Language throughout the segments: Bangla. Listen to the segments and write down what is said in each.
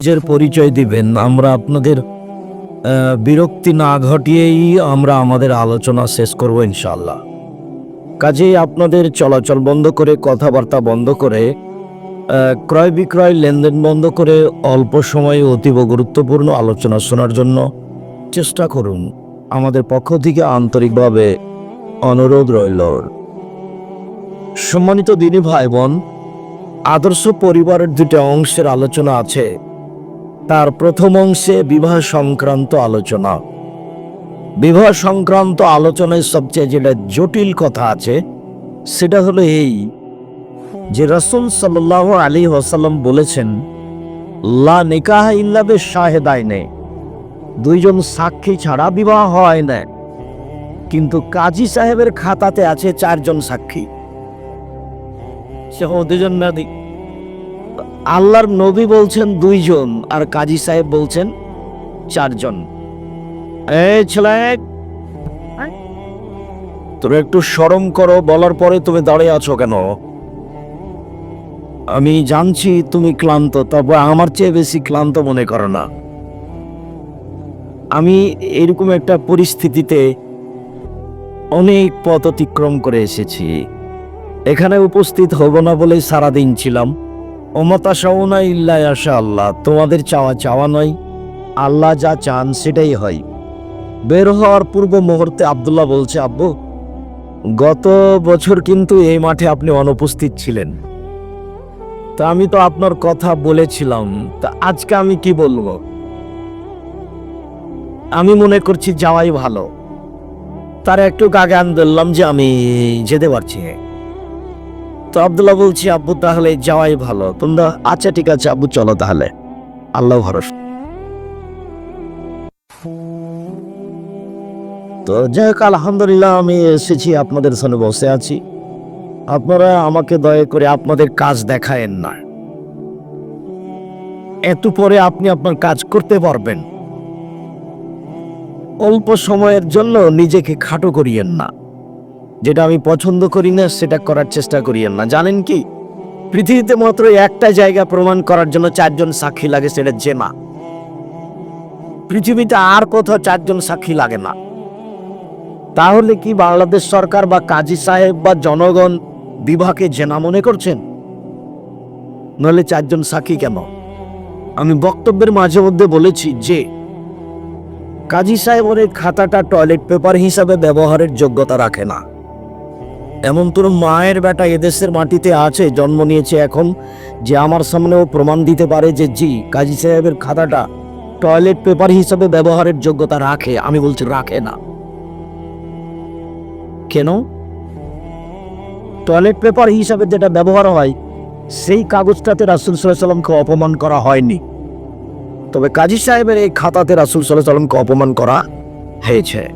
নিজের পরিচয় দিবেন। আমরা আপনাদের বিরক্তি না ঘটিয়েই আমরা আমাদের আলোচনা শেষ করব ইনশাল্লাহ কাজেই আপনাদের চলাচল বন্ধ করে, কথাবার্তা বন্ধ করে ক্রয় বিক্রয় লেনদেন বন্ধ করে অল্প সময়ে অতীব গুরুত্বপূর্ণ আলোচনা শোনার জন্য চেষ্টা করুন। আমাদের পক্ষ থেকে আন্তরিকভাবে অনুরোধ রইল। সম্মানিত দিনী ভাই বোন, আদর্শ পরিবারের দুটো অংশের আলোচনা আছে। তার প্রথম অংশে বিবাহ সংক্রান্ত আলোচনা। বিবাহ সংক্রান্ত আলোচনায় সবচেয়ে যেটা জটিল কথা আছে, সেটা হলো এই যে রসুল সাল্লাহ আলী ওয়াসাল্লাম বলেছেন, লা নিকাহ ইল্লাবে শাহেদাইনে দুইজন সাক্ষী ছাড়া বিবাহ হয় না। কিন্তু কাজী সাহেবের খাতাতে আছে চারজন সাক্ষী। সে দুজন না দি- আল্লাহর নবী বলছেন দুইজন আর কাজী সাহেব বলছেন চারজন। এই ছেলে তুমি একটু সরম করো, বলার পরে তুমি দাঁড়িয়ে আছো কেন? আমি জানছি তুমি ক্লান্ত, তবে আমার চেয়ে বেশি ক্লান্ত মনে করো না। আমি এরকম একটা পরিস্থিতিতে অনেক পথ অতিক্রম করে এসেছি। এখানে উপস্থিত হব না বলেই সারাদিন ছিলাম। অমতা সাউনা ইল্লা আশা আল্লাহ, তোমাদের চাওয়া চাওয়া নয়, আল্লাহ যা চান সেটাই হয়। বের হওয়ার পূর্ব মুহূর্তে আবদুল্লাহ বলছে, আব্বু, গত বছর কিন্তু এই মাঠে আপনি অনুপস্থিত ছিলেন। তা আমি তো আপনার কথা বলেছিলাম, তা আজকে আমি কি বলব? আমি মনে করছি যাওয়াই ভালো। তার একটু গাগে আন দিলাম যে আমি যেতে পারছি তো আবদুল্লাহ বলছি, আব্বু, তাহলে যাওয়াই ভালো। তোমরা আচ্ছা ঠিক আছে, আব্বু, চলো তাহলে। আল্লাহ ভরসা। তো যাই হোক, আলহামদুলিল্লাহ, আমি এসেছি আপনাদের সামনে বসে আছি। আপনারা আমাকে দয়া করে আপনাদের কাজ দেখায়েন না। এত পরে আপনি আপনার কাজ করতে পারবেন। অল্প সময়ের জন্য নিজেকে খাটো করিয়েন না। যেটা আমি পছন্দ করি না, সেটা করার চেষ্টা করিয়েন না। জানেন কি? পৃথিবীতে মাত্র একটা জায়গা প্রমাণ করার জন্য চারজন সাক্ষী লাগে, সেটা জেনা পৃথিবীতে আর কোথাও চারজন সাক্ষী লাগে না। তাহলে কি বাংলাদেশ সরকার বা কাজী সাহেব বা জনগণ বিভাগে জেনা মনে করছেন? নইলে চারজন সাক্ষী কেন? আমি বক্তব্যের মাঝে মধ্যে বলেছি যে, কাজী সাহেবের এই খাতাটা টয়লেট পেপার হিসাবে ব্যবহারের যোগ্যতা রাখে না। এমন তোর মায়ের বেটা এদেশের মাটিতে আছে, জন্ম নিয়েছে এখন, যে আমার সামনেও প্রমাণ দিতে পারে যে জি, কাজী সাহেবের খাতাটা টয়লেট পেপার হিসাবে ব্যবহারের যোগ্যতা রাখে, আমি বলছি রাখে না। কেন? টয়লেট পেপার হিসাবে যেটা ব্যবহার হয়, সেই কাগজটাতে রাসুল সাল্লামকে অপমান করা হয়নি। তবে কাজী সাহেবের এই খাতাতে রাসুল সাল্লাহ সাল্লামকে অপমান করা হয়েছে।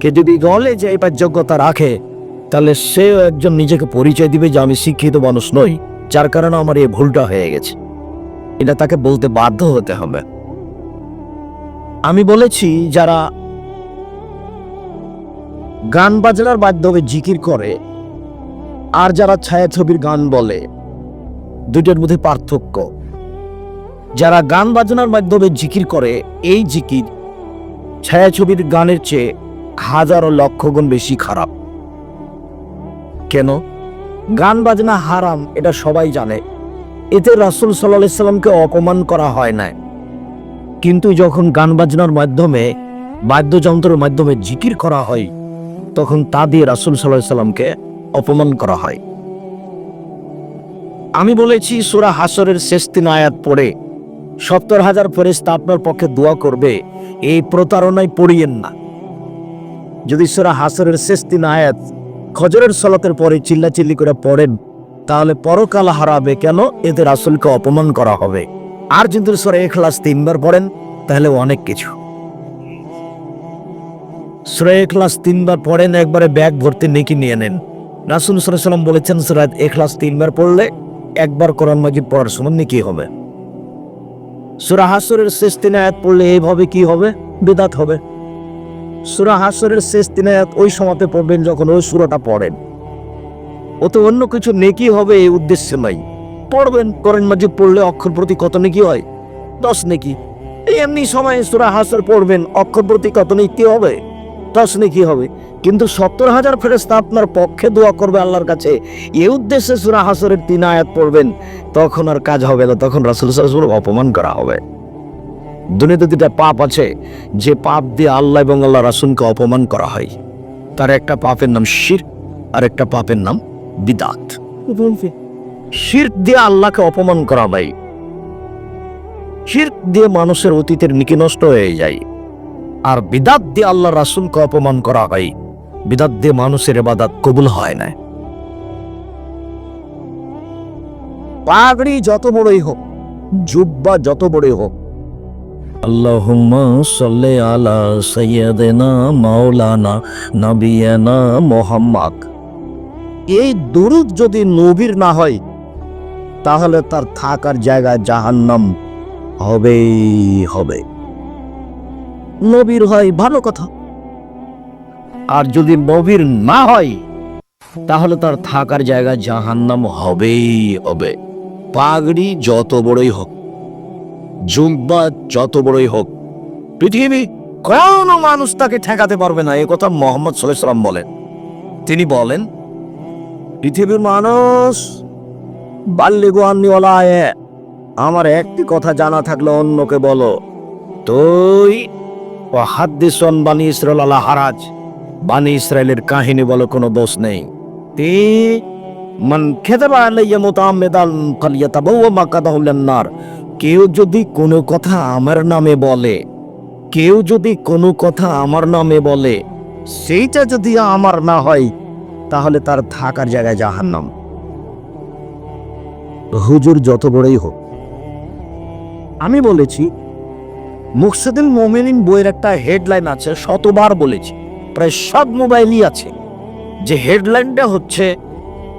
কে যদি বলে যে এবার যোগ্যতা রাখে তাহলে সেও একজন নিজেকে পরিচয় দিবে যে আমি শিক্ষিত মানুষ নই, যার কারণে আমার এই ভুলটা হয়ে গেছে। এটা তাকে বলতে বাধ্য হতে হবে। আমি বলেছি, যারা গান বাজনার মাধ্যমে জিকির করে, আর যারা ছায়াছবির গান বলে, দুইটার মধ্যে পার্থক্য। যারা গান বাজনার মাধ্যমে জিকির করে, এই জিকির ছায়াছবির গানের চেয়ে হাজারো লক্ষ গুণ বেশি খারাপ। কেন? গান বাজনা হারাম, এটা সবাই জানে। এতে রাসুল সাল্লাহ সাল্লামকে অপমান করা হয় না কিন্তু যখন গান বাজনার মাধ্যমে, বাদ্যযন্ত্রের মাধ্যমে জিকির করা হয়, তখন তা দিয়ে রাসুল সাল্লাহ সাল্লামকে অপমান করা হয়। আমি বলেছি, সুরা হাসরের শেষ তিন আয়াত পড়ে, সত্তর হাজার ফেরেস্তা আপনার পক্ষে দোয়া করবে, এই প্রতারণায় পড়িয়েন না। যদি সুরা হাসরের শেষ তিন আয়াত খজরের সলাতের পরে চিল্লাচিল্লি করে পড়েন, তাহলে পরকাল হারাবে কেন? এতে রাসুলকে অপমান করা হবে। আর যদি সুরা এখলাস তিনবার পড়েন, তাহলে অনেক কিছু। সুরা এখলাস তিনবার পড়েন, একবারে ব্যাগ ভর্তি নেকি নিয়ে নেন। রাসুল সাল্লাম বলেছেন, সুরা এখলাস তিনবার পড়লে একবার কোরআন মাজিদ পড়ার সমান নেকি হবে। সুরা হাসরের শেষ তিন আয়াত পড়লে এইভাবে কি হবে? বেদাত হবে। সুরা হাসরের শেষ তিন ওই সময়তে পড়বেন যখন ওই সুরাটা পড়েন। ও তো অন্য কিছু নেকি হবে এই উদ্দেশ্য নাই পড়বেন করেন মাজিদ পড়লে অক্ষর প্রতি কত নেকি হয়? দশ নাকি। এই এমনি সময় সুরা হাসর পড়বেন, অক্ষর প্রতি কত কি হবে? দশ নাকি হবে। কিন্তু সত্তর হাজার ফেরেস্তা আপনার পক্ষে দোয়া করবে আল্লাহর কাছে। এ উদ্দেশ্যে সুরা হাসরের তিন আয়াত পড়বেন। তখন আর কাজ হবে না, তখন রাসুল সাল্লাল্লাহু অপমান করা হবে। দুনিয়াতে দুটা পাপ আছে। যে পাপ দিয়ে আল্লাহ এবং আল্লাহ রাসুলকে অপমান করা হয়। তার একটা পাপের নাম শির, আর একটা পাপের নাম বিদাত। শির দিয়ে আল্লাহকে অপমান করা ভাই শির দিয়ে মানুষের অতীতের নিকি নষ্ট হয়ে যায়। আর বিদাত দিয়ে আল্লাহ রাসুলকে অপমান করা হয়। বিদাত দিয়ে মানুষের এবাদাত কবুল হয় না। পাগড়ি যত বড়ই হোক, জুব্বা যত বড়ই হোক আল্লাহুম্মা সাল্লি আলা সাইয়্যিদিনা মাওলানা নবিয়ানা মুহাম্মদ। এই দুরুদ যদি নবীর না হয়, তাহলে তার থাকার জায়গায় জাহান্নাম হবেই হবে। নবীর হয় ভালো কথা। আর যদি নবীর না হয়, তাহলে তার থাকার জায়গা জাহান্নাম হবেই হবে। পাগড়ি যত বড়ই হোক জুম্বা যত বড়ই হোক, পৃথিবী কোনো মানুষ তাকে ঠেকাতে পারবে না, এ কথা মোহাম্মদ সাল্লাম বলেন। তিনি বলেন, পৃথিবীর মানুষ আন্নিওয়ালায় আমার একটি কথা জানা থাকলে অন্যকে বলো। তুই ও হাদ্দিসন বানি ইসরায়েল আলা হারাজ বানি ইসরায়েলের কাহিনী বলো কোনো দোষ নেই। তি মান খেতে খেতাবা আলাইয়া মুতাআম্মিদান ফালিয়াতাবাওয়া মাকাদাহু লিন-নার কেউ যদি কোনো কথা আমার নামে বলে, কেউ যদি কোনো কথা আমার নামে বলে, সেইটা যদি আমার না হয়, তাহলে তার থাকার জায়গায় জাহান্নাম। হুজুর যত বড়ই হোক, আমি বলেছি, মুকসেদুল মোমেনিন বইয়ের একটা হেডলাইন আছে, শতবার বলেছি, প্রায় সব মোবাইলই আছে। যে হেডলাইনটা হচ্ছে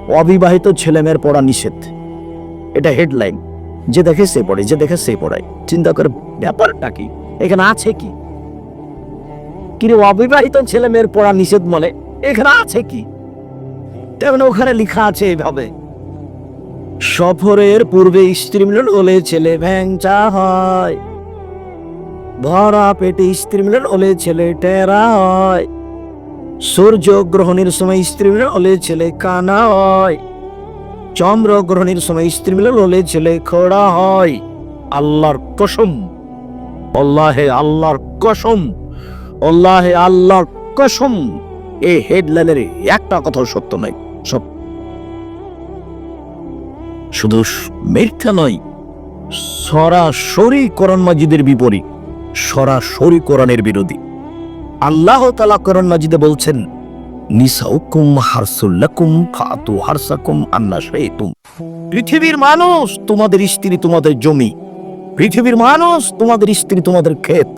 অবিবাহিত ছেলেমেয়ের পড়া নিষেধ। এটা হেডলাইন যে দেখে সে পড়ে, যে দেখে সে পড়ায়। চিন্তা করে, ব্যাপারটা কি? এখানে আছে কি? কিরে, অবিবাহিত ছেলে মেয়ের পড়া নিষেধ বলে, এখানে আছে কি? তেমন ওখানে লেখা আছে এইভাবে। সফরের পূর্বে স্ত্রী মিলন হলে ছেলে ভ্যাংচা হয়। ভরা পেটে স্ত্রী মিলন হলে ছেলে টেরা হয়। সূর্য গ্রহণের সময় স্ত্রী মিলন হলে ছেলে কানা হয়। চন্দ্র গ্রহণের সময় স্ত্রী মিলন হলে ছেলে খোড়া হয়। আল্লাহর কসম। আল্লাহে আল্লাহর কসম। আল্লাহে আল্লাহর কসম। এই হেডলাইনের একটা কথা সত্য নয়, সব। শুধু মিথ্যা নয়, সরাসরি কোরআন মাজিদের বিপরীত, সরাসরি কোরআনের বিরোধী। আল্লাহ তালা কোরআন মাজিদে বলছেন, নিসাউকুম হারসুল্লাকুম ফাতু পৃথিবীর মানুষ তোমাদের স্ত্রী তোমাদের জমি। পৃথিবীর মানুষ তোমাদের স্ত্রী তোমাদের ক্ষেত।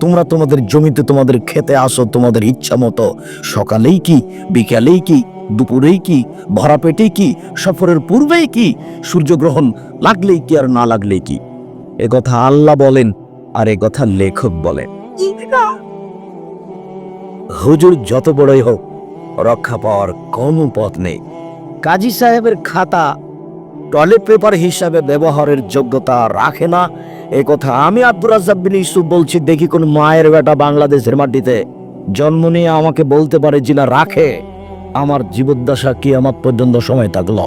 তোমরা তোমাদের জমিতে তোমাদের খেতে আসো, তোমাদের ইচ্ছা মতো। সকালেই কি, বিকালেই কি, দুপুরেই কি ভরা পেটেই কি, সফরের পূর্বেই কি, সূর্যগ্রহণ লাগলেই কি আর না লাগলেই কি? এ কথা আল্লাহ বলেন আর এ কথা লেখক বলেন। হুজুর যত বড়ই হোক, রক্ষা পাওয়ার কোনো পথ নেই। কাজী সাহেবের খাতা টয়লেট পেপার হিসাবে ব্যবহারের যোগ্যতা রাখে না। এ কথা আমি আব্দুর রাজ্জাক বিন ইউসুফ বলছি, দেখি কোন মায়ের বেটা বাংলাদেশের মাটিতে জন্ম নিয়ে আমাকে বলতে পারে জিনা রাখে। আমার জীবদ্দশা কি আমার পর্যন্ত সময় থাকল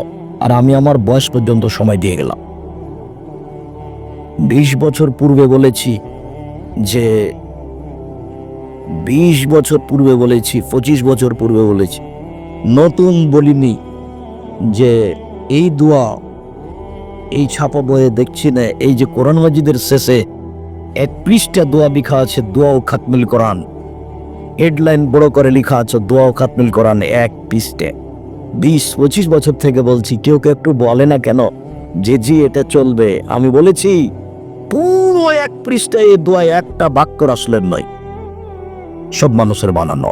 আর আমি আমার বয়স পর্যন্ত সময় দিয়ে গেলাম। বিশ বছর পূর্বে বলেছি যে বিশ বছর পূর্বে বলেছি, পঁচিশ বছর পূর্বে বলেছি। নতুন বলিনি যে এই দোয়া, এই ছাপা বয়ে দেখছি না, এই যে কোরআন মাজিদের শেষে এক পৃষ্ঠা দোয়া লেখা আছে দোয়া ও খাতমিল কোরআন। হেডলাইন বড় করে লেখা আছে দোয়া ও খাতমিল কোরআন এক পৃষ্ঠে বিশ, পঁচিশ বছর থেকে বলছি, কেউ কেউ একটু বলে না কেন? যে জি, এটা চলবে। আমি বলেছি, পুরো এক পৃষ্ঠায় দোয়ায় একটা বাক্য আসলেন নয়। সব মানুষের বানানো।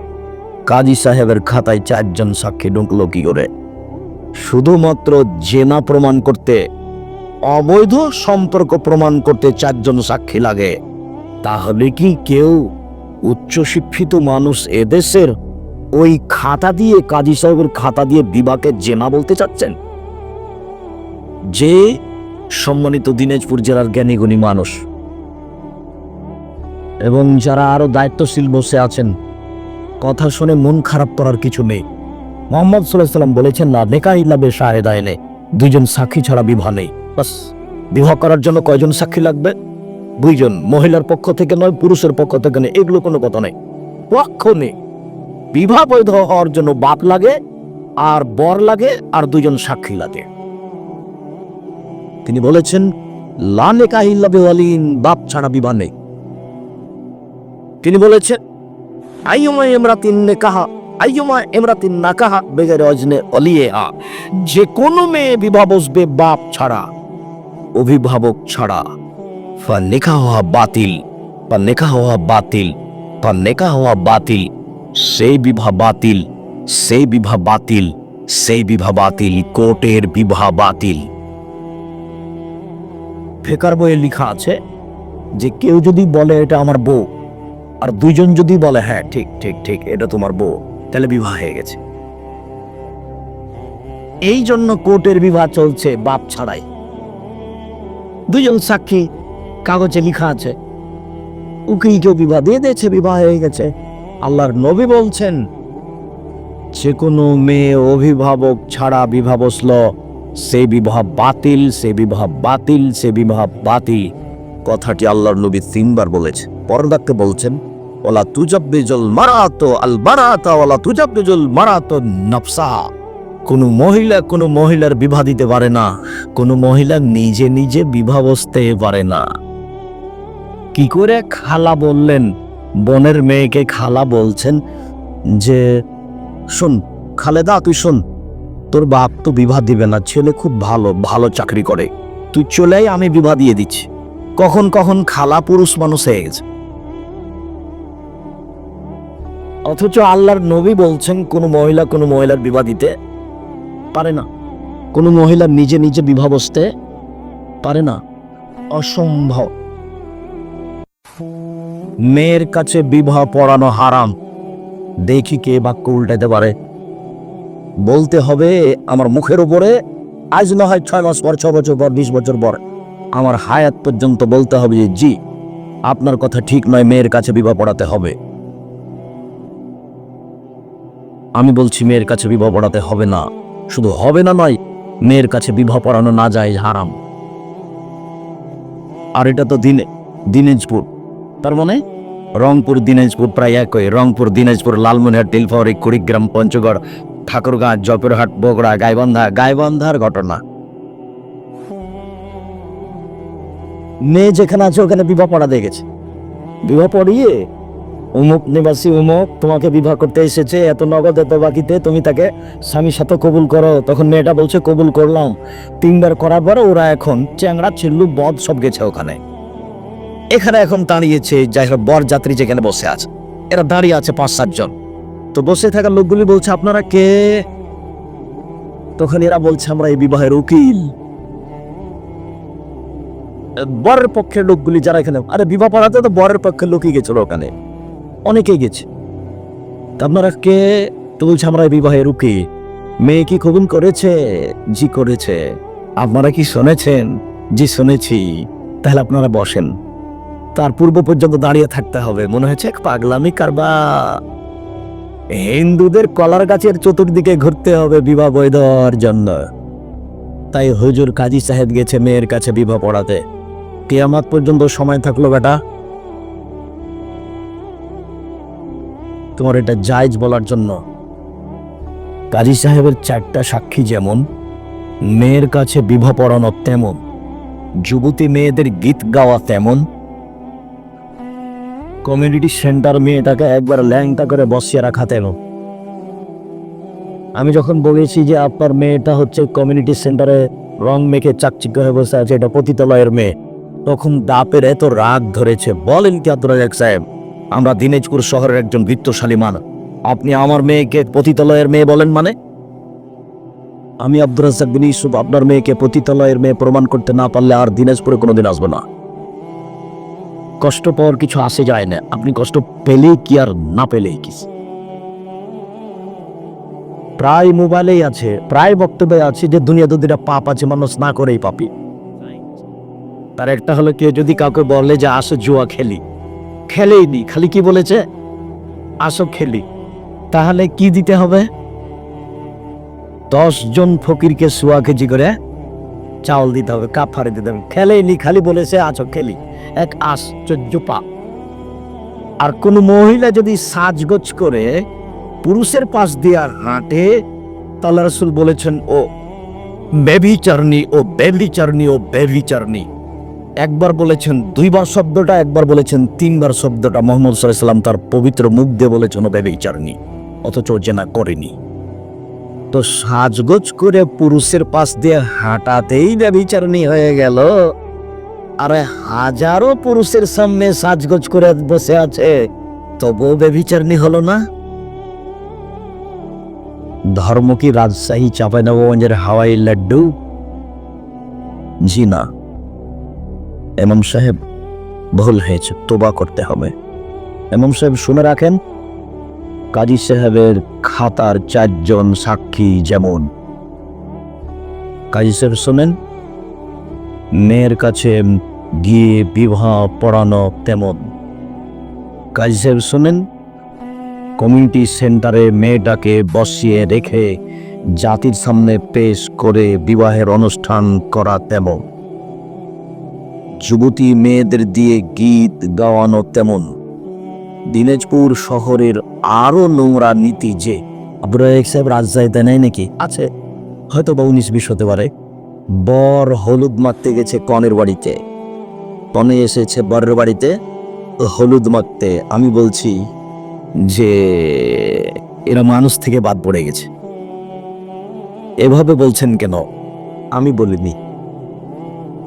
কাজী সাহেবের খাতায় চারজন সাক্ষী ঢুকলো কি করে? শুধুমাত্র জেনা প্রমাণ করতে, অবৈধ সম্পর্ক প্রমাণ করতে চারজন সাক্ষী লাগে। তাহলে কি কেউ উচ্চশিক্ষিত মানুষ এদেশের ওই খাতা দিয়ে, কাজী সাহেবের খাতা দিয়ে বিবাকে জেনা বলতে চাচ্ছেন? যে সম্মানিত দিনাজপুর জেলার জ্ঞানীগুণী মানুষ এবং যারা আরও দায়িত্বশীল বসে আছেন, কথা শুনে মন খারাপ করার কিছু নেই। মোহাম্মদ সাল্লাহ সাল্লাম বলেছেন, না নেকা ইল্লাবে শাহেদায় নেই দুইজন সাক্ষী ছাড়া বিবাহ নেই। বাস, বিবাহ করার জন্য কয়জন সাক্ষী লাগবে? দুইজন, মহিলার পক্ষ থেকে নয়, পুরুষের পক্ষ থেকে নেই। এগুলো কোনো কথা নেই। পক্ষ নেই। বিবাহ বৈধ হওয়ার জন্য বাপ লাগে, আর বর লাগে, আর দুইজন সাক্ষী লাগে। তিনি বলেছেন লানে কাহিল্লাবে ওয়ালিন, বাপ ছাড়া বিবাহ নেই। তিনি বলেছেন, আইয়ুমা ইমরাতিন নেকাহা, আইয়ুমা ইমরাতিন নাকাহা বেগের অজনে অলিয়ে আ যে কোনো মেয়ে বিবাহ বসবে বাপ ছাড়া, অভিভাবক ছাড়া। ফা নেকা হওয়া বাতিল বা নেকা হওয়া বাতিল বা নেকা হওয়া বাতিল। সেই বিবাহ বাতিল, সেই বিবাহ বাতিল, সেই বিবাহ বাতিল, কোর্টের বিবাহ বাতিল। ফেকার বইয়ে লেখা আছে যে, কেউ যদি বলে এটা আমার বউ আর দুইজন যদি বলে হ্যাঁ ঠিক ঠিক ঠিক, এটা তোমার বউ, তাহলে বিবাহ হয়ে গেছে। এই জন্য কোর্টের বিবাহ চলছে বাপ ছাড়াই। দুজন সাক্ষী, কাগজে লিখা আছে, উকিলকেও বিবাহ দিয়ে দিয়েছে, বিবাহ হয়ে গেছে। আল্লাহর নবী বলছেন, যে কোনো মেয়ে অভিভাবক ছাড়া বিবাহ বসল সেই বিবাহ বাতিল, সে বিবাহ বাতিল, সে বিবাহ বাতিল। কথাটি আল্লাহর নবী তিনবার বলেছে। পরদাকে বলছেন ওলা তুজাব্বিজুল মারাতো আল বারাতা ওলা তুজাব্বিজুল মারাতো নফসাহা কোনো মহিলা কোনো মহিলার বিবাহ দিতে পারে না, কোনো মহিলা নিজে নিজে বিবাহ বসতে পারে না। কি করে খালা বললেন? বোনের মেয়েকে খালা বলছেন যে, শোন খালেদা, তুই শোন, তোর বাপ তো বিবাহ দিবে না, ছেলে খুব ভালো ভালো চাকরি করে। তুই চলেই আমি বিবাহ দিয়ে দিচ্ছি। কখন কখন খালা পুরুষ মানুষ হয়ে গেছে। অথচ আল্লাহর নবী বলছেন, কোনো মহিলা কোনো মহিলার বিবাহ দিতে পারে না। কোনো মহিলা নিজে নিজে বিবাহ বসতে পারে না। অসম্ভব। মেয়ের কাছে বিবাহ পড়ানো হারাম। দেখি কে বাক্য উল্টাতে পারে। বলতে হবে, আমার মুখের উপরে আজ না হয় ছয় মাস পর, ছ বছর পর, বিশ বছর পর, আমার হায়াত পর্যন্ত বলতে হবে যে, জি, আপনার কথা ঠিক নয়, মেয়ের কাছে বিবাহ পড়াতে হবে। আমি বলছি, মেয়ের কাছে বিবাহ পড়াতে হবে না। শুধু হবে না নয়, মেয়ের কাছে বিবাহ পড়ানো না যায় হারাম। আর এটা তো দিনে দিনাজপুর। তার মানে রংপুর, দিনাজপুর প্রায় একই। রংপুর, দিনাজপুর, লালমনিরহাট টিলফাওয়ারি কুড়িগ্রাম, পঞ্চগড়, ঠাকুরগাঁ জপেরহাট বগুড়া, গাইবান্ধা। গাইবান্ধার ঘটনা। মেয়ে যেখানে আছে, ওখানে বিবাহ পড়া দেখেছে বিবাহ পড়িয়ে অমুক নিবাসী, উমুক, তোমাকে বিবাহ করতে এসেছে, এত নগদ, এত বাকিতে, তুমি তাকে স্বামীর সাথে কবুল করো। তখন মেয়েটা বলছে, কবুল করলাম। তিনবার করার পরে ওরা এখন চ্যাংড়া চিল্লু বদ সব গেছে ওখানে। এখানে এখন দাঁড়িয়েছে, যাই হোক, বর যাত্রী যেখানে বসে আছে। এরা দাঁড়িয়ে আছে পাঁচ সাতজন তো বসে থাকা লোকগুলি বলছে, আপনারা কে? তখন এরা বলছে, আমরা এই বিবাহের উকিল। বরের পক্ষের লোকগুলি যারা এখানে, আরে বিবাহ পড়াতে তো বরের পক্ষের লোকই গেছিল ওখানে। অনেকেই গেছে। আপনারা কে? তো বলছে আমরা এই বিবাহের উকিল মেয়ে কি কবুল করেছে? জি করেছে। আপনারা কি শুনেছেন? জি শুনেছি। তাহলে আপনারা বসেন। তার পূর্ব পর্যন্ত দাঁড়িয়ে থাকতে হবে। মনে হয়েছে এক পাগলামি কারবা হিন্দুদের কলার গাছের চতুর্দিকে ঘুরতে হবে বিবাহ বৈধ হওয়ার জন্য। তাই হুজুর কাজী সাহেব গেছে মেয়ের কাছে বিবাহ পড়াতে। কেয়ামাত পর্যন্ত সময় থাকল বেটা। তোমার এটা জায়জ বলার জন্য। কাজী সাহেবের চারটা সাক্ষী যেমন, মেয়ের কাছে বিবাহ পড়ানো তেমন, যুবতী মেয়েদের গীত গাওয়া তেমন। কমিউনিটি সেন্টার মেয়েটাকে একবার ল্যাংটা করে বসিয়ে রাখা তেমন। আমি যখন বলেছি যে আপনার মেয়েটা হচ্ছে কমিউনিটি সেন্টারে রং মেখে চাকচিক্য হয়ে বসে আছে, এটা পতিতালয়ের মেয়ে, তখন দাপের এত রাগ ধরেছে। বলেন কি আব্দুল সাহেব? আমরা দিনাজপুর শহরের একজন বৃত্তশালী মান আপনি আমার মেয়েকে পতিতালয়ের মেয়ে বলেন মানে? আমি আব্দুর রাজাক বিন ইউসুফ, আপনার মেয়েকে পতিতালয়ের মেয়ে প্রমাণ করতে না পারলে আর দিনাজপুরে কোনোদিন আসব না। কষ্ট পাওয়ার কিছু আসে যায় না। আপনি কষ্ট পেলেই কি আর না পেলেই কি? প্রায় মোবাইলেই আছে, প্রায় বক্তব্যে আছে যে দুনিয়া দুদিটা পাপ আছে, মানুষ না করেই পাপি। তার একটা হলো কেউ যদি কাউকে বলে যে, আসো জুয়া খেলি। খেলেই নি খালি কি বলেছে? আসো খেলি। তাহলে কি দিতে হবে? দশ জন ফকিরকে সোয়া কেজি করে চাউল দিতে হবে কাফারে দিতে হবে। খেলেই নি, খালি বলেছে আছো খেলি। এক আশ্চর্য পা আর কোন মহিলা যদি সাজগোজ করে পুরুষের পাশ দিয়ে আর হাঁটে তাল্লা রসুল বলেছেন, ও বেবিচারণী ও বেবিচারণী ও বেবিচারণী একবার বলেছেন, দুইবার শব্দটা, একবার বলেছেন, তিনবার শব্দটা। মোহাম্মদ সাল্লাম তার পবিত্র মুখ দিয়ে বলেছেন, ও বেবিচারণী অথচ জেনা করেনি। তো সাজগোজ করে পুরুষের পাশ দিয়ে হাঁটাতেই ব্যবিচারণী হয়ে গেল। আরে হাজারো পুরুষের সামনে সাজগোজ করে বসে আছে, তবুও ব্যবিচারণী হলো না। ধর্ম কি রাজশাহী, চাঁপাইনবাবগঞ্জের হাওয়াই লাড্ডু? জি না। এমাম সাহেব ভুল হয়েছে, তোবা করতে হবে। এমাম সাহেব শুনে রাখেন, কাজী সাহেবের খাতার চারজন সাক্ষী যেমন। কাজী সাহেব শোনেন, মেয়ের কাছে গিয়ে বিবাহ পড়ানো তেমন। কাজী সাহেব শোনেন, কমিউনিটি সেন্টারে মেয়েটাকে বসিয়ে রেখে জাতির সামনে পেশ করে বিবাহের অনুষ্ঠান করা তেমন। যুবতী মেয়েদের দিয়ে গীত গাওয়ানো তেমন। দিনাজপুর শহরের আরও নোংরা নীতি যে। আব্রাহিক সাহেব রাজশাহীতে নেই নাকি? আছে। হয়তো বা উনিশ বিশ হতে পারে। বর হলুদ মারতে গেছে কনের বাড়িতে। কনে এসেছে বরের বাড়িতে। হলুদ মারতে আমি বলছি যে, এরা মানুষ থেকে বাদ পড়ে গেছে। এভাবে বলছেন কেন? আমি বলিনি।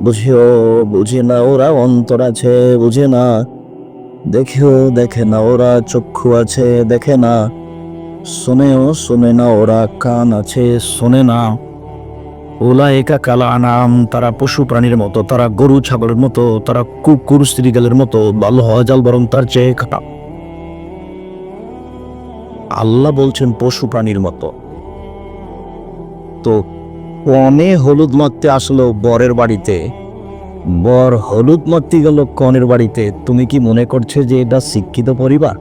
বুঝিও, বুঝে না ওরা অন্তর আছে, বুঝে না। দেখেও, দেখে না ওরা চক্ষু আছে, দেখে না। শোনেও, শোনে না ওরা কান আছে, শোনে না। ওলা একা কালা আনাম তারা পশু প্রাণীর মতো, তারা গরু ছাগলের মতো, তারা কুকুর শ্রীগালের মতো ভালো হওয়া, জাল, বরং তার চেয়ে খারাপ আল্লাহ বলছেন পশু প্রাণীর মতো। তো কনে হলুদ মারতে আসলো বরের বাড়িতে। বর হলুদ মারতে গেল কনের বাড়িতে। তুমি কি মনে করছ যে এটা শিক্ষিত পরিবার?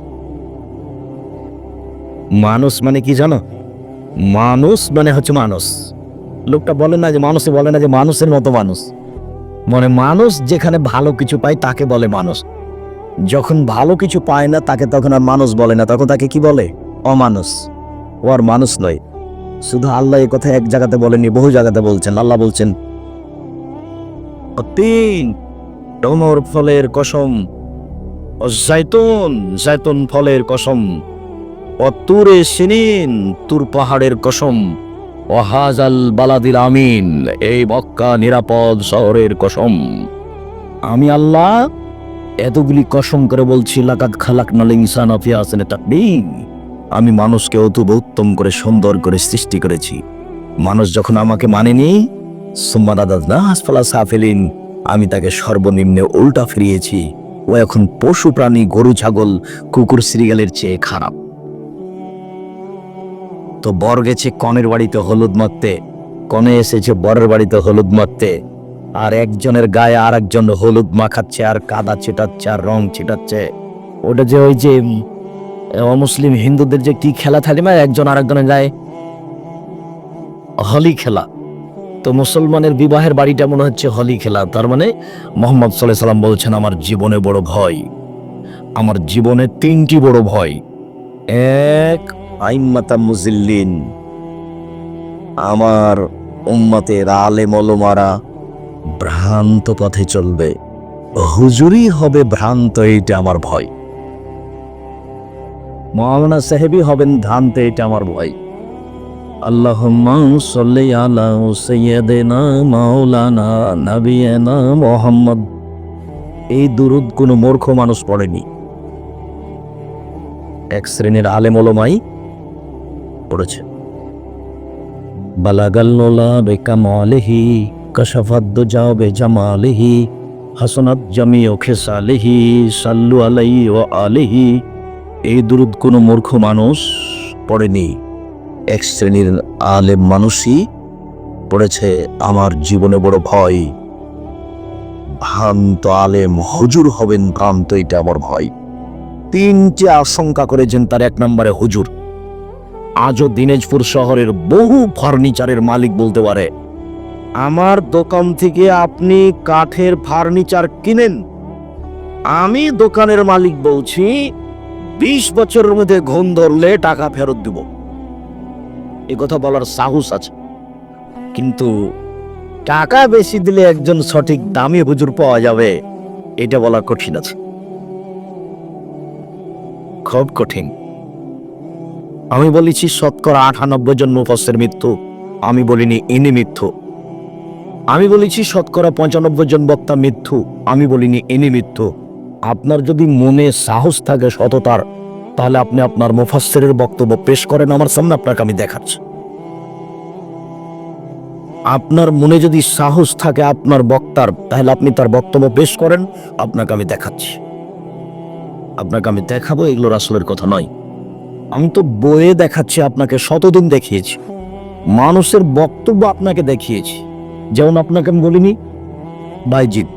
মানুষ মানে কি জানো? মানুষ মানে হচ্ছে মানুষ। লোকটা বলে না যে মানুষে বলে না যে মানুষের মতো মানুষ। মানে মানুষ যেখানে ভালো কিছু পায় তাকে বলে মানুষ। যখন ভালো কিছু পায় না তাকে তখন আর মানুষ বলে না। তখন তাকে কি বলে? অমানুষ। ও আর মানুষ নয়। শুধু আল্লাহ এই কথা এক জায়গাতে বলেনি বহু জায়গাতে বলছেন। আল্লাহ বলছেন তিন ফলের কসম ও জাইতুন জাইতুন ফলের কসম ও তুরে সিনিন, তুর পাহাড়ের কসম ও হাজাল বালাদিল আমিন, এই মক্কা নিরাপদ শহরের কসম। আমি আল্লাহ এতগুলি কসম করে বলছি লাকাত খালাক নালে ইনসান আফিয়া আসেন তাকদিম আমি মানুষকে অতুব উত্তম করে সুন্দর করে সৃষ্টি করেছি। মানুষ যখন আমাকে মানেনি সুম্মাদাদা সাফেলিন, আমি তাকে সর্বনিম্নে উল্টা ফিরিয়েছি। ও এখন পশু প্রাণী, গরু, ছাগল, কুকুর, সিরিয়ালের চেয়ে খারাপ। তো বর গেছে কনের বাড়িতে হলুদ মারতে কনে এসেছে বরের বাড়িতে হলুদ মারতে আর একজনের গায়ে আর একজন হলুদ মাখাচ্ছে, আর কাদা ছিটাচ্ছে, আর রং ছিটাচ্ছে। ওটা যে ওই যে উম, অমুসলিম হিন্দুদের যে কি খেলা থাকে না একজন আরেকজনের গায়ে হলি খেলা। তো মুসলমানের বিবাহের বাড়িটা মনে হচ্ছে হলি খেলা। তার মানে মোহাম্মদ সাল্লাহ সাল্লাম বলছেন আমার জীবনে বড় ভয়। আমার জীবনে তিনটি বড় ভয়। এক আইম্মাতা মুজিল্লিন। আমার উম্মতের আলে মলমারা ভ্রান্ত পথে চলবে। হুজুরি হবে ভ্রান্ত এইটা আমার ভয়। মৌলানা সাহেবই হবেন ভ্রান্ত এটা আমার ভয়। আল্লাহ সাল্লি আলা সৈয়দেনা মাওলানা নবিয়ানা মোহাম্মদ। এই দুরুদ কোনো মূর্খ মানুষ পড়েনি। এক শ্রেণির আলেম ওলমাই পড়েছে। বালাগাল নোলা বেকামালেহি কশাফাদ্দ যাও বে জামালেহি হাসনাত জামি ও খেসালেহি, সাল্লু আলাই ও আলেহি। এই দুরুদ কোনো মূর্খ মানুষ পড়েনি। এক শ্রেণির আলেম মানুষই পড়েছে, আমার জীবনে বড় ভয়। ভ্রান্ত আলেম, হজুর হবেন ভ্রান্ত, এটা আমার ভয়। তিনটে আশঙ্কা করেছেন তার এক নম্বরে হুজুর। আজও দিনাজপুর শহরের বহু ফার্নিচারের মালিক বলতে পারে, আমার দোকান থেকে আপনি কাঠের ফার্নিচার কিনেন, আমি দোকানের মালিক বলছি বিশ বছরের মধ্যে ঘুম ধরলে টাকা ফেরত দিব। এ কথা বলার সাহস আছে। কিন্তু টাকা বেশি দিলে একজন সঠিক দামি হুজুর পাওয়া যাবে, এটা বলা কঠিন আছে। খুব কঠিন। আমি বলেছি শতকরা আটানব্বই জন মুফাসের মৃত্যু, আমি বলিনি ইনি মৃত্যু। আমি বলেছি শতকরা পঁচানব্বই জন বক্তা মৃত্যু, আমি বলিনি ইনি মৃত্যু। আপনার যদি মনে সাহস থাকে সততার, তাহলে আপনি আপনার মুফাসসিরের বক্তব্য পেশ করেন আমার সামনে, আপনাকে আমি দেখাচ্ছি। আপনার মনে যদি সাহস থাকে আপনার বক্তার, তাহলে আপনি তার বক্তব্য পেশ করেন, আপনাকে আমি দেখাচ্ছি। আপনাকে আমি দেখাবো, এগুলো আসলের কথা নয়। আমি তো বইয়ে দেখাচ্ছি, আপনাকে শতদিন দেখিয়েছি। মানুষের বক্তব্য আপনাকে দেখিয়েছি। যেমন আপনাকে আমি বলিনি বাইজিৎ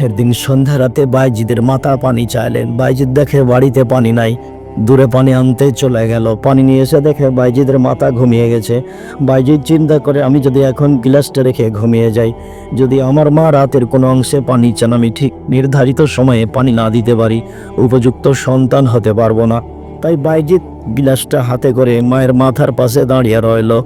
একদিন সন্ধ্যা রাতে বাইজিদের মাথা পানি চাইলেন। বাইজিৎ দেখে বাড়িতে পানি নাই। দূরে পানি আনতে চলে গেল। পানি নিয়ে এসে দেখে বাইজিদের মাথা ঘুমিয়ে গেছে। বাইজিৎ চিন্তা করে, আমি যদি এখন গ্লাসটা রেখে ঘুমিয়ে যাই, যদি আমার মা রাতের কোনো অংশে পানি চান, আমি ঠিক নির্ধারিত সময়ে পানি না দিতে পারি, উপযুক্ত সন্তান হতে পারব না। তাই বাইজিৎ গ্লাসটা হাতে করে মায়ের মাথার পাশে দাঁড়িয়ে রইল।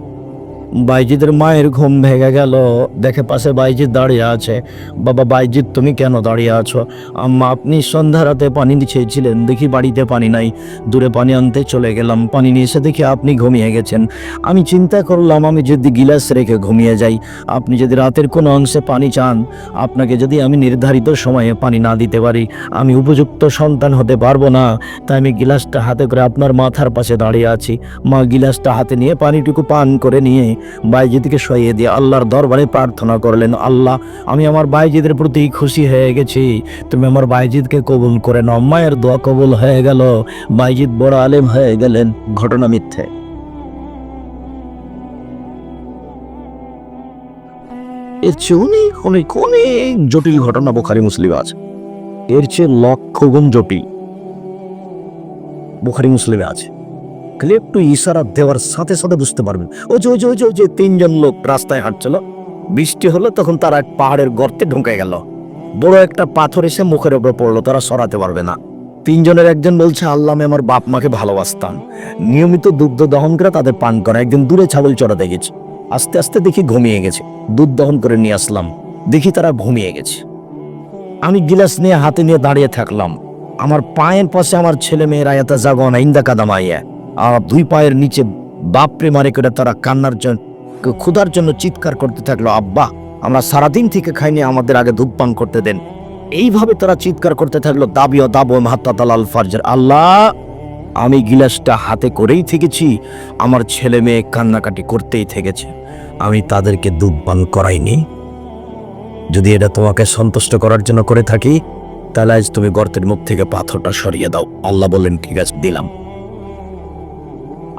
বাইজিদের মায়ের ঘুম ভেঙে গেল। দেখে পাশে বাইজিৎ দাঁড়িয়ে আছে। বাবা, বাইজিৎ, তুমি কেন দাঁড়িয়ে আছো? আম্মা, আপনি সন্ধ্যা রাতে পানি চেয়েছিলেন দেখি বাড়িতে পানি নাই। দূরে পানি আনতে চলে গেলাম। পানি নিয়ে এসে দেখি আপনি ঘুমিয়ে গেছেন। আমি চিন্তা করলাম, আমি যদি গিলাস রেখে ঘুমিয়ে যাই, আপনি যদি রাতের কোনো অংশে পানি চান, আপনাকে যদি আমি নির্ধারিত সময়ে পানি না দিতে পারি, আমি উপযুক্ত সন্তান হতে পারব না। তাই আমি গিলাসটা হাতে করে আপনার মাথার পাশে দাঁড়িয়ে আছি। মা, গিলাসটা হাতে নিয়ে পানিটুকু পান করে নিয়ে বাইজিদকে সইয়ে দিয়ে আল্লাহর দরবারে প্রার্থনা করলেন, আল্লাহ, আমি আমার বাইজিদের প্রতি খুশি হয়ে গেছি। তুমি আমার বাইজিদকে কবুল করে নাও। মায়ের দোয়া কবুল হয়ে গেল। বাইজিদ বড় আলেম হয়ে গেলেন। ঘটনা মিথ্যে। এর চেয়ে অনেক অনেক অনেক জটিল ঘটনা বোখারি মুসলিম আছে। এর চেয়ে লক্ষ গুণ জটিল বোখারি মুসলিমে আছে। খালি একটু ইশারা দেওয়ার সাথে সাথে বুঝতে পারবেন। ও যে, ওই যে ওই যে তিনজন লোক রাস্তায় হাঁটছিল। বৃষ্টি হলো, তখন তারা এক পাহাড়ের গর্তে ঢুকে গেল। বড় একটা পাথর এসে মুখের উপর পড়ল, তারা সরাতে পারবে না। তিনজনের একজন বলছে, আল্লাহ আমি আমার বাপ মাকে ভালোবাসতাম। নিয়মিত দুগ্ধ দহন করে তাদের পান করা, একদিন দূরে ছাগল চড়াতে গেছে আস্তে আস্তে দেখি ঘুমিয়ে গেছে। দুধ দহন করে নিয়ে আসলাম। দেখি তারা ঘুমিয়ে গেছে। আমি গিলাস নিয়ে, হাতে নিয়ে দাঁড়িয়ে থাকলাম। আমার পায়ের পাশে আমার ছেলে মেয়েরা এত জাগনা ইন্দা কাদামাইয়া দুই পায়ের নিচে, বাপরে মারে করে তারা কান্নার জন্য, ক্ষুধার জন্য চিৎকার করতে থাকল, আব্বা, আমরা সারাদিন থেকে খাইনি, আমাদের আগে ধূপ পান করতে দেন। এইভাবে তারা চিৎকার করতে থাকল, দাবিও দাবো মাহাত্তা তালাল ফার্জের, আল্লাহ, আমি গিলাসটা হাতে করেই থেকেছি, আমার ছেলে মেয়ে কান্নাকাটি করতেই থেকেছে, আমি তাদেরকে দুধ পান করাইনি। যদি এটা তোমাকে সন্তুষ্ট করার জন্য করে থাকি, তাহলে আজ তুমি গর্তের মুখ থেকে পাথরটা সরিয়ে দাও। আল্লাহ বললেন, ঠিক আছে, দিলাম।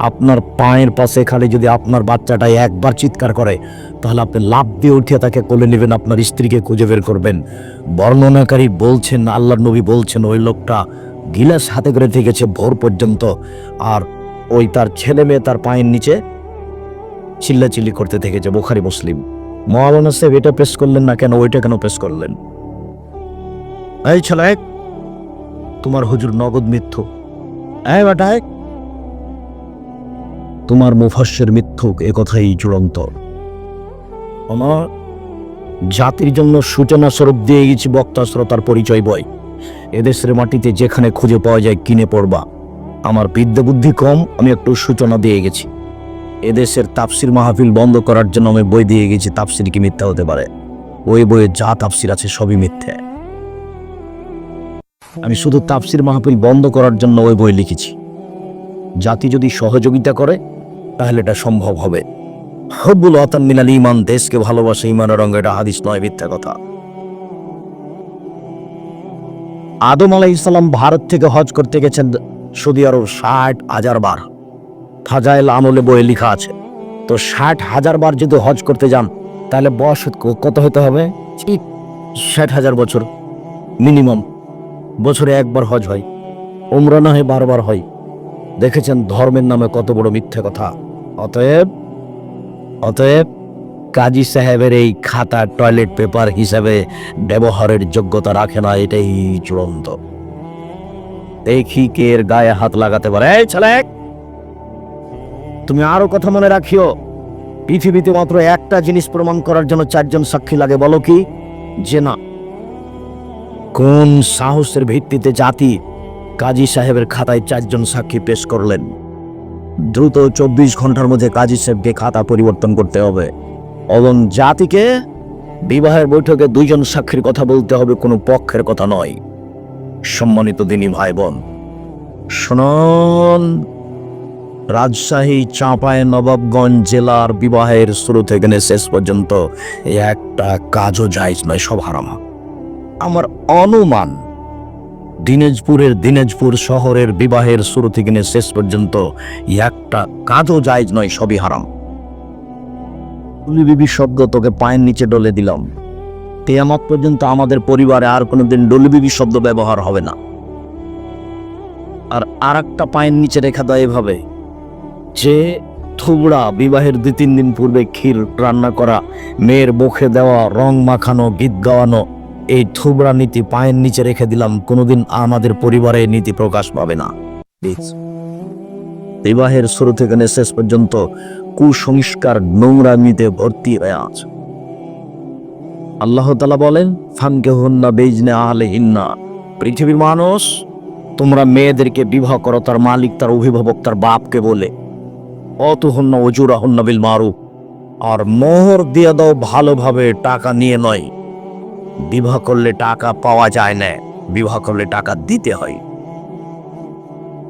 আপনার পায়ের পাশে খালি যদি আপনার বাচ্চাটা একবার চিৎকার করে, তাহলে আপনি লাভ দিয়ে উঠিয়ে তাকে কোলে নেবেন, আপনার স্ত্রীকে খুঁজে বের করবেন। বর্ণনাকারী বলছেন, আল্লাহর নবী বলছেন, ওই লোকটা গিলাস হাতে করে থেকেছে ভোর পর্যন্ত, আর ওই তার ছেলে মেয়ে তার পায়ের নিচে চিল্লাচিল্লি করতে থেকেছে, বোখারি মুসলিম। মহাবানা সাহেব এটা পেশ করলেন না কেন, ওইটা কেন পেশ করলেন? এই ছেলে, তোমার হুজুর নগদ মিথ্যু এই বেটায় তোমার মুফাসের মিথ্যুক এ কথাই চূড়ান্ত। আমার জাতির জন্য সূচনা স্বরূপ দিয়ে গেছি বক্তা শ্রোতার পরিচয় বই। এদেশের মাটিতে যেখানে খুঁজে পাওয়া যায় কিনে পড়বা। আমার বিদ্যা বুদ্ধি কম, আমি একটু সূচনা দিয়ে গেছি। এদেশের তাপসির মাহফিল বন্ধ করার জন্য আমি বই দিয়ে গেছি তাপসির কি মিথ্যা হতে পারে? ওই বইয়ে যা তাপসির আছে সবই মিথ্যে। আমি শুধু তাপসির মাহফিল বন্ধ করার জন্য ওই বই লিখেছি। জাতি যদি সহযোগিতা করে, তাহলে এটা সম্ভব হবে। হব্বুল আতান মিনাল ইমান দেশকে ভালোবাসে ইমানের রঙ এটা হাদিস নয়, মিথ্যা কথা। আদম আলাই ইসলাম ভারত থেকে হজ করতে গেছেন সৌদি আরব ষাট হাজার বার। ফাজাইল আমলে বইয়ে লেখা আছে, তো ষাট হাজার বার যদি হজ করতে যান, তাহলে বয়স কত হতে হবে? ঠিক ষাট হাজার বছর। মিনিমাম, বছরে একবার হজ হয়। উমরা না হয় বারবার হয়। দেখেছেন ধর্মের নামে কত বড় মিথ্যে কথা। অতএব অতএব কাজী সাহেবের এই খাতা টয়লেট পেপার হিসাবে ব্যবহারের যোগ্যতা রাখে না, এটাই চূড়ান্ত। দেখি কে এর গায়ে হাত লাগাতে পারে। এই ছেলে! তুমি আরও কথা মনে রাখিও। পৃথিবীতে মাত্র একটা জিনিস প্রমাণ করার জন্য চারজন সাক্ষী লাগে, বলো কি? যে না, কোন সাহসের ভিত্তিতে জাতি কাজী সাহেবের খাতায় চারজন সাক্ষী পেশ করলেন। দ্রুত চব্বিশ ঘণ্টার মধ্যে কাজী সাহেবকে খাতা পরিবর্তন করতে হবে। এবং জাতিকে বিবাহের বৈঠকে দুইজন সাক্ষীর কথা বলতে হবে কোনো পক্ষের কথা নয়। সম্মানিত দিনী ভাই বোন শুনুন। রাজশাহী চাঁপায় নবাবগঞ্জ জেলার বিবাহের শুরু থেকে শেষ পর্যন্ত একটা কাজও জায়জ নয়, সব হারাম। আমার অনুমান দিনাজপুরের দিনাজপুর শহরের বিবাহের শুরু থেকে শেষ পর্যন্ত একটা কাজও জায়জ নয়, সবই হারাম। বিবি শব্দ তোকে পায়ের নিচে ডলে দিলাম। তেয়ামত পর্যন্ত আমাদের পরিবারে আর কোনোদিন ডলিবিবি শব্দ ব্যবহার হবে না। আর আর একটা পায়ের নিচে রেখা দেয় এভাবে। যে থুবড়া বিবাহের দুই তিন দিন পূর্বে ক্ষীর রান্না করা, মেয়ের মুখে দেওয়া, রং মাখানো, গীত গাওয়ানো এই থুবড়া নীতি পায়ের নিচে রেখে দিলাম, কোনোদিন আমাদের পরিবারে নীতি প্রকাশ পাবে না। বিবাহের শুরু থেকে শেষ পর্যন্ত কুসংস্কার নোংরামিতে ভর্তি হয়ে আছে আল্লাহ তালা বলেন ফানকে হন্না বেজনে আহলে হিন্না পৃথিবীর মানুষ, তোমরা মেয়েদেরকে বিবাহ করো, তার মালিক, তার অভিভাবক, তার বাপকে বলে। অত হন্না অজুরা হন্না বিল মারু আর মোহর দিয়ে দাও ভালোভাবে টাকা নিয়ে নয়। বিবাহ করলে টাকা পাওয়া যায় না। বিবাহ করলে টাকা দিতে হয়।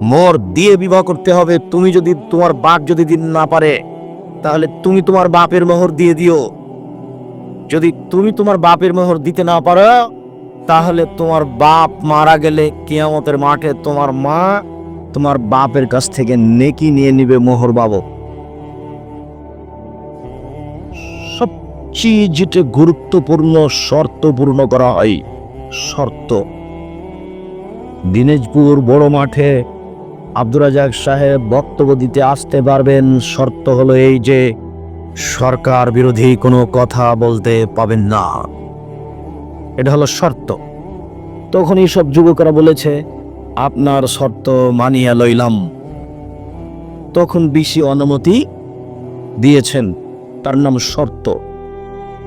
মোর দিয়ে বিবাহ করতে হবে। তুমি যদি তোমার বাপ যদি দিন না পারে, তাহলে তুমি তোমার বাপের মোহর দিয়ে দিও। যদি তুমি তোমার বাপের মোহর দিতে না পারো, তাহলে তোমার বাপ মারা গেলে কেয়ামতের মাঠে তোমার মা তোমার বাপের কাছ থেকে নেকি নিয়ে নিবে মোহর বাবক সবচেয়ে যেটা গুরুত্বপূর্ণ শর্ত পূর্ণ করা হয়। শর্ত। দিনাজপুর বড় মাঠে আব্দুর রাজাক সাহেব বক্তব্য দিতে আসতে পারবেন। শর্ত হলো এই যে, সরকার বিরোধী কোনো কথা বলতে পাবেন না। এটা হলো শর্ত। তখন সব যুবকরা বলেছে, আপনার শর্ত মানিয়া লইলাম। তখন বিশি অনুমতি দিয়েছেন। তার নাম শর্ত।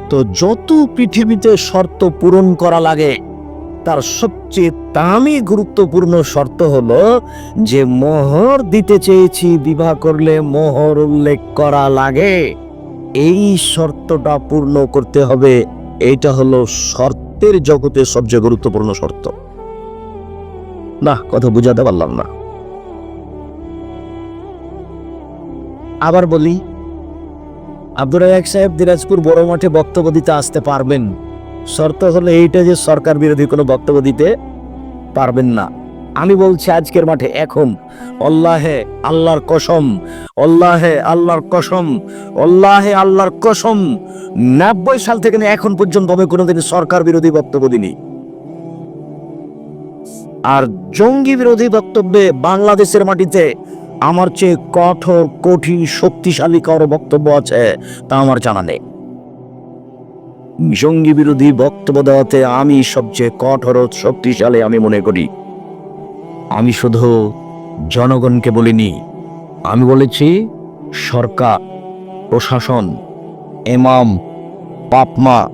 তো যত পৃথিবীতে শর্ত পূরণ করা লাগে, তার সবচেয়ে দামি গুরুত্বপূর্ণ শর্ত হলো যে মোহর দিতে চেয়েছি, বিবাহ করলে মোহর উল্লেখ করা লাগে। এই শর্তটা পূর্ণ করতে হবে। এইটা হলো শর্তের জগতে সবচেয়ে গুরুত্বপূর্ণ শর্ত। না, কথা বুঝাতে পারলাম না। আবার বলি আব্দুর রাজাক সাহেব দিনাজপুর বড় মাঠে বক্তব্য দিতে আসতে পারবেন। শর্ত হলো এইটা যে সরকার বিরোধী কোনো বক্তব্য দিতে পারবেন না। আমি বলছি আজকের মাঠে এখন অল্লাহে আল্লাহর কসম অল্লাহে আল্লাহর কসম অল্লাহে আল্লাহর কসম, নব্বই সাল থেকে এখন পর্যন্ত আমি কোনোদিন সরকার বিরোধী বক্তব্য দিনি আর জঙ্গি বিরোধী বক্তব্যে বাংলাদেশের মাটিতে আমার চেয়ে কঠোর, কঠিন, শক্তিশালী কারও বক্তব্য আছে, তা আমার জানা নেই। জঙ্গি বিরোধী বক্তব্য দেওয়াতে আমি সবচেয়ে কঠোর শক্তিশালী আমি মনে করি। আমি শুধু জনগণকে বলিনি, আমি বলেছি সরকার, প্রশাসন, এমাম বাপমা